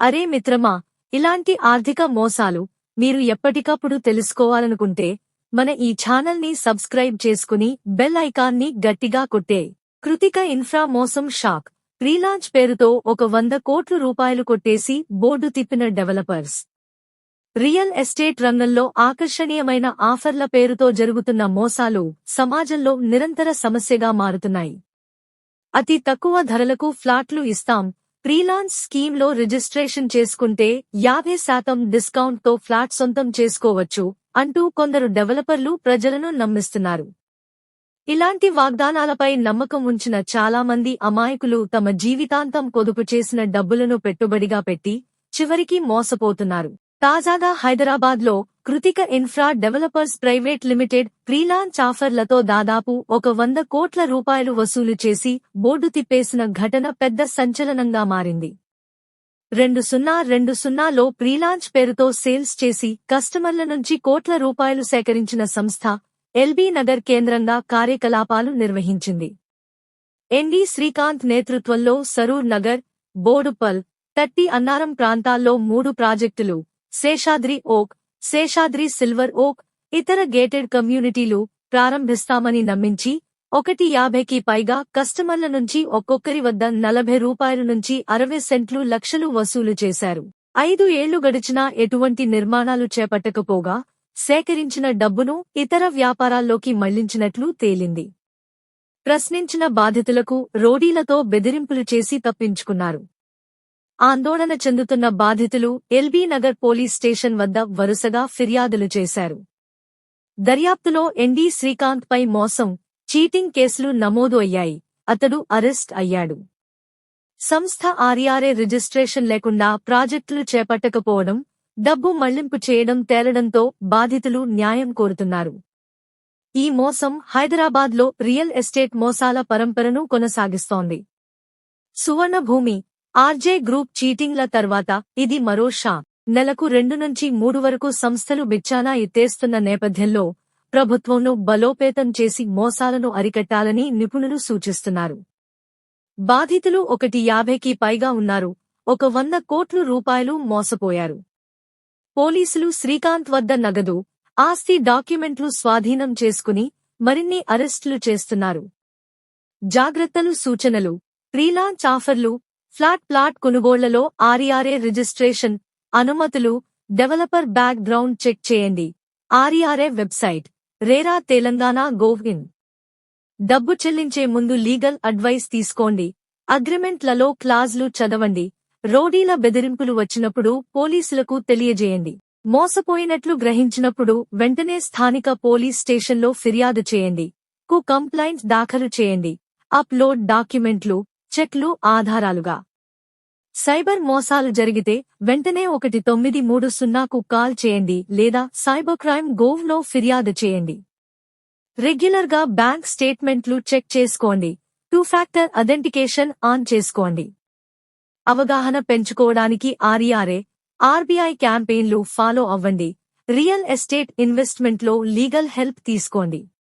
అరే మిత్రమా ఇలాంటి ఆర్థిక మోసాలు మీరు ఎప్పటికప్పుడు తెలుసుకోవాలనుకుంటే మన ఈ ఛానల్ని సబ్స్క్రైబ్ చేసుకుని బెల్ ఐకాన్ని గట్టిగా కొట్టే. కృతిక ఇన్ఫ్రా మోసం షాక్. ప్రీలాంచ్ పేరుతో ఒక వంద కోట్ల రూపాయలు కొట్టేసి బోర్డు తిప్పిన డెవలపర్స్. రియల్ ఎస్టేట్ రంగంలో ఆకర్షణీయమైన ఆఫర్ల పేరుతో జరుగుతున్న మోసాలు సమాజంలో నిరంతర సమస్యగా మారుతున్నాయి. అతి తక్కువ ధరలకు ఫ్లాట్లు ఇస్తాం స్కీమ్ స్కీమ్లో రిజిస్ట్రేషన్ చేసుకుంటే యాభై శాతం డిస్కౌంట్తో ఫ్లాట్ సొంతం చేసుకోవచ్చు అంటూ కొందరు డెవలపర్లు ప్రజలను నమ్మిస్తున్నారు. ఇలాంటి వాగ్దానాలపై నమ్మకం ఉంచిన చాలా మంది అమాయకులు తమ జీవితాంతం పొదుపు చేసిన డబ్బులను పెట్టుబడిగా పెట్టి చివరికి మోసపోతున్నారు. తాజాగా హైదరాబాద్లో Krithika infra developers private limited prelaunch ఆఫర్లతో దాదాపు ఒక వంద కోట్ల రూపాయలు వసూలు చేసి బోర్డు తిప్పేసిన ఘటన పెద్ద సంచలనంగా మారింది. రెండు సున్నా రెండు సున్నాలో ప్రీలాంచ్ పేరుతో సేల్స్ చేసి కస్టమర్ల నుంచి కోట్ల రూపాయలు సేకరించిన సంస్థ ఎల్బీ నగర్ కేంద్రంగా కార్యకలాపాలు నిర్వహించింది. ఎన్డీ శ్రీకాంత్ నేతృత్వంలో సరూర్ నగర్ బోడుపల్ తట్టి అన్నారం ప్రాంతాల్లో మూడు ప్రాజెక్టులు శేషాద్రి ఓక్ శేషాద్రి సిల్వర్ ఓక్ ఇతర గేటెడ్ కమ్యూనిటీలు ప్రారంభిస్తామని నమ్మించి ఒకటి యాభైకి పైగా కస్టమర్ల నుంచి ఒక్కొక్కరి వద్ద నలభై రూపాయల నుంచి అరవై సెంట్లు లక్షలు వసూలు చేశారు. ఐదు ఏళ్ళు గడిచినా ఎటువంటి నిర్మాణాలు చేపట్టకపోగా సేకరించిన డబ్బును ఇతర వ్యాపారాల్లోకి మళ్ళించినట్లు తేలింది. ప్రశ్నించిన బాధితులకు రోడీలతో బెదిరింపులు చేసి తప్పించుకున్నారు. ఆందోళన చెందుతున్న బాధితులు ఎల్బీ నగర్ పోలీస్ స్టేషన్ వద్ద వరుసగా ఫిర్యాదులు చేశారు. దర్యాప్తులో ఎన్డీ శ్రీకాంత్ పై మోసం చీటింగ్ కేసులు నమోదు అయ్యాయి. అతడు అరెస్ట్ అయ్యాడు. సంస్థ ఆర్ఆర్ఏ రిజిస్ట్రేషన్ లేకుండా ప్రాజెక్టులు చేపట్టకపోవడం డబ్బు మళ్ళింపు చేయడం తేలడంతో బాధితులు న్యాయం కోరుతున్నారు. ఈ మోసం హైదరాబాద్లో రియల్ ఎస్టేట్ మోసాల పరంపరను కొనసాగిస్తోంది. సువర్ణ భూమి ఆర్జే గ్రూప్ చీటింగ్ల తర్వాత ఇది మరో షా. నెలకు రెండు నుంచి మూడు వరకు సంస్థలు బిచ్చానా ఎత్తేస్తున్న నేపథ్యంలో ప్రభుత్వంను బలోపేతం చేసి మోసాలను అరికట్టాలని నిపుణులు సూచిస్తున్నారు. బాధితులు ఒకటి యాభైకి పైగా ఉన్నారు. ఒక వంద కోట్లు రూపాయలు మోసపోయారు. పోలీసులు శ్రీకాంత్ వద్ద నగదు ఆస్తి డాక్యుమెంట్లు స్వాధీనం చేసుకుని మరిన్ని అరెస్టులు చేస్తున్నారు. జాగ్రత్తలు సూచనలు ఫ్రీలాన్స్ ఆఫర్లు ఫ్లాట్ ప్లాట్ కొనుగోళ్ళలో ఆర్ఈఆర్ఏ రిజిస్ట్రేషన్ అనుమతులు డెవలపర్ బ్యాక్ గ్రౌండ్ చెక్ చేయండి. RERA website RERA Telangana gov in డబ్బు చెల్లించే ముందు లీగల్ అడ్వైస్ తీసుకోండి. అగ్రిమెంట్లలో క్లాజ్లు చదవండి. రోడీల బెదిరింపులు వచ్చినప్పుడు పోలీసులకు తెలియజేయండి. మోసపోయినట్లు గ్రహించినప్పుడు వెంటనే స్థానిక పోలీస్ స్టేషన్లో ఫిర్యాదు చేయండి. కు కంప్లైంట్ దాఖలు చేయండి. అప్లోడ్ డాక్యుమెంట్లు చెక్లు ఆధారాలుగా. సైబర్ మోసాలు జరిగితే వెంటనే ఒకటి తొమ్మిది మూడు సున్నాకు కాల్ చేయండి లేదా సైబర్ క్రైమ్ గోవ్లో ఫిర్యాదు చేయండి. రెగ్యులర్గా బ్యాంక్ స్టేట్మెంట్లు చెక్ చేసుకోండి. టూ ఫ్యాక్టర్ అథెంటికేషన్ ఆన్ చేసుకోండి. అవగాహన పెంచుకోవడానికి ఆర్ఈఆర్ఏ ఆర్బీఐ క్యాంపెయిన్లు ఫాలో అవ్వండి. రియల్ ఎస్టేట్ ఇన్వెస్ట్మెంట్లో లీగల్ హెల్ప్ తీసుకోండి.